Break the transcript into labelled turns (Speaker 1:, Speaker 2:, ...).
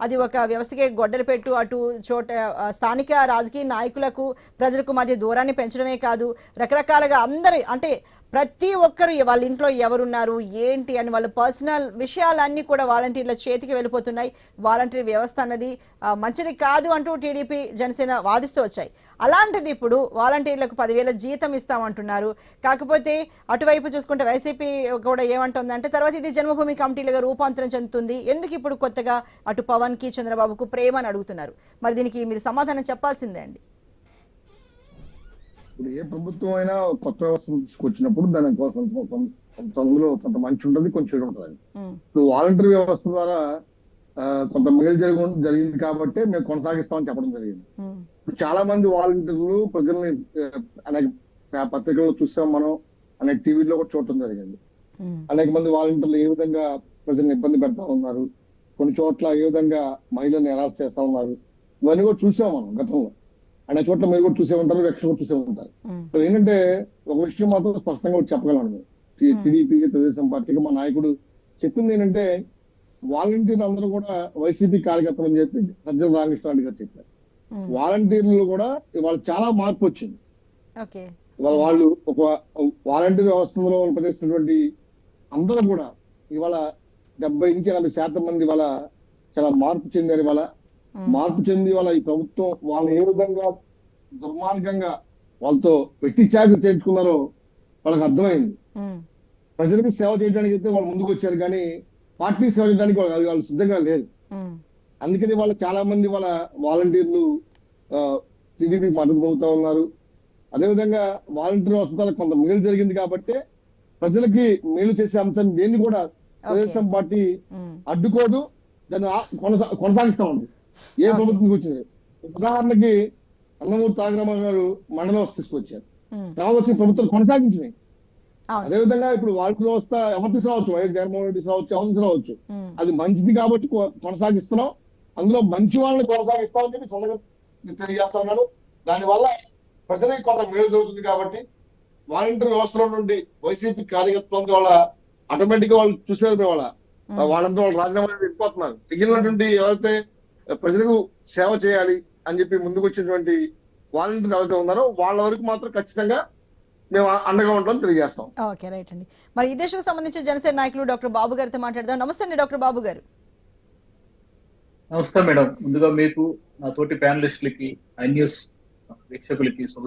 Speaker 1: అది ఒక వ్యవస్థకి గొడ్డలు పెట్టు అటు చోట స్థానిక రాజకీయ నాయకులకు ప్రజలకు మధ్య దూరాన్ని పెంచడమే కాదు రకరకాలుగా అందరి అంటే ప్రతి ఒక్కరు వాళ్ళ ఇంట్లో ఎవరున్నారు ఏంటి అని వాళ్ళ పర్సనల్ విషయాలన్నీ కూడా వాలంటీర్ల చేతికి వెళ్ళిపోతున్నాయి. వాలంటీర్ వ్యవస్థ అన్నది మంచిది కాదు అంటూ టీడీపీ జనసేన వాదిస్తూ వచ్చాయి. అలాంటిది ఇప్పుడు వాలంటీర్లకు పదివేల జీతం ఇస్తామంటున్నారు. కాకపోతే అటువైపు చూసుకుంటే వైసీపీ కూడా ఏమంటుందంటే తర్వాత ఇది జన్మభూమి కమిటీలుగా రూపాంతరం చెందుతుంది. ఎందుకు ఇప్పుడు కొత్తగా అటు పవన్కి చంద్రబాబుకు ప్రేమ అని అడుగుతున్నారు? మరి దీనికి మీరు సమాధానం చెప్పాల్సిందే అండి.
Speaker 2: ఇప్పుడు ఏ ప్రభుత్వం అయినా కొత్త వ్యవస్థను తీసుకొచ్చినప్పుడు దాని కోసం కొంత- అందులో కొంత మంచి ఉంటుంది కొంచెం చెడు ఉంటుంది ఇప్పుడు వాలంటరీ వ్యవస్థ ద్వారా కొంత మిగిలి జరిగి జరిగింది కాబట్టి మేము కొనసాగిస్తామని చెప్పడం జరిగింది. ఇప్పుడు చాలా మంది వాలంటీర్లు ప్రజల్ని అనేక పత్రికల్లో చూసాం మనం అనేక టీవీలో కూడా చూడటం జరిగింది. అనేక మంది వాలంటీర్లు ఏ విధంగా ప్రజల్ని ఇబ్బంది పెడతా ఉన్నారు కొన్ని చోట్ల ఏ విధంగా మహిళల్ని హెరాస్ చేస్తా ఉన్నారు ఇవన్నీ కూడా చూసాం మనం గతంలో. అనేక చోట్ల మీరు కూడా చూసే ఉంటారు వ్యక్తి కూడా చూసే ఉంటారు. ఇప్పుడు ఏంటంటే ఒక విషయం మాత్రం స్పష్టంగా చెప్పగలను మేము. టీడీపీకి తెలుగుదేశం పార్టీకి మా నాయకుడు చెప్పింది ఏంటంటే వాలంటీర్లు అందరూ కూడా వైసీపీ కార్యకర్తలు అని చెప్పి సజ్జల రామకృష్ణారెడ్డి గారు చెప్పారు. వాలంటీర్లు కూడా ఇవాళ చాలా మార్పు వచ్చింది. ఇవాళ వాళ్ళు ఒక వాలంటీర్ వ్యవస్థలో పనిచేస్తున్నటువంటి అందరూ కూడా ఇవాళ డెబ్బై నుంచి ఎనభై శాతం మంది ఇవాళ చాలా మార్పు చెందారు ఇవాళ. మార్పు చెంది వాళ్ళ ఈ ప్రభుత్వం వాళ్ళు ఏ విధంగా దుర్మార్గంగా వాళ్ళతో వెట్టి చాకరీ చేర్చుకున్నారో వాళ్ళకి అర్థమైంది. ప్రజలకు సేవ చేయడానికి అయితే వాళ్ళు ముందుకు వచ్చారు కానీ పార్టీ సేవ చేయడానికి వాళ్ళు వాళ్ళు సిద్ధంగా లేరు. అందుకని వాళ్ళ చాలా మంది వాళ్ళ వాలంటీర్లు టీడీపీ మద్దతు పొందుతా ఉన్నారు. అదేవిధంగా వాలంటీర్ వ్యవస్థ కొంత మేలు జరిగింది కాబట్టి ప్రజలకి మేలు చేసే అంశాన్ని దేన్ని కూడా తెలుగుదేశం పార్టీ అడ్డుకోదు దాన్ని కొనసాగిస్తా ఉంది. ఏ. ప్రభుత్వం వచ్చింది? ఉదాహరణకి అన్నమూరి తాగరామ గారు మండల వ్యవస్థ తీసుకొచ్చారు. రావచ్చు ప్రభుత్వం కొనసాగించినాయి. అదేవిధంగా ఇప్పుడు వాలంటీర్ వ్యవస్థ ఎవరు తీసుకురావచ్చు? వైఎస్ జగన్మోహన్ రెడ్డి తీసుకురావచ్చు ఎవరు తీసుకురావచ్చు. అది మంచిది కాబట్టి కొనసాగిస్తున్నాం. అందులో మంచి వాళ్ళని కొనసాగిస్తామని చెప్పి సొంతంగా తెలియజేస్తా ఉన్నాను. దానివల్ల ప్రజలకు కొంత మేలు జరుగుతుంది కాబట్టి వాలంటీర్ వ్యవస్థలో నుండి వైసీపీ కార్యకర్తల వాళ్ళ ఆటోమేటిక్గా వాళ్ళు చూసారు మేము వాళ్ళ వాళ్ళంతా వాళ్ళు రాజీనామా వెళ్ళిపోతున్నారు మిగిలినటువంటి ఎవరైతే ప్రజలకు సేవ చేయాలి అని చెప్పి ముందుకు వచ్చినటువంటి వాలంటీర్ ఎవరైతే ఉన్నారో వాళ్ళ వరకు మాత్రం ఖచ్చితంగా మేము అండగా ఉంటామని తెలియజేస్తాం.
Speaker 1: ఓకే రైట్ అండి. మరి ఈ దేశకు సంబంధించి జనసేన నాయకులు డాక్టర్ బాబు గారితో మాట్లాడదాం. నమస్తే అండి డాక్టర్ బాబు గారు.
Speaker 3: నమస్తే మేడం. ముందుగా మీకు నా తోటి ప్యానలిస్టులకి ఐ న్యూస్ వీక్షకులకి శుభ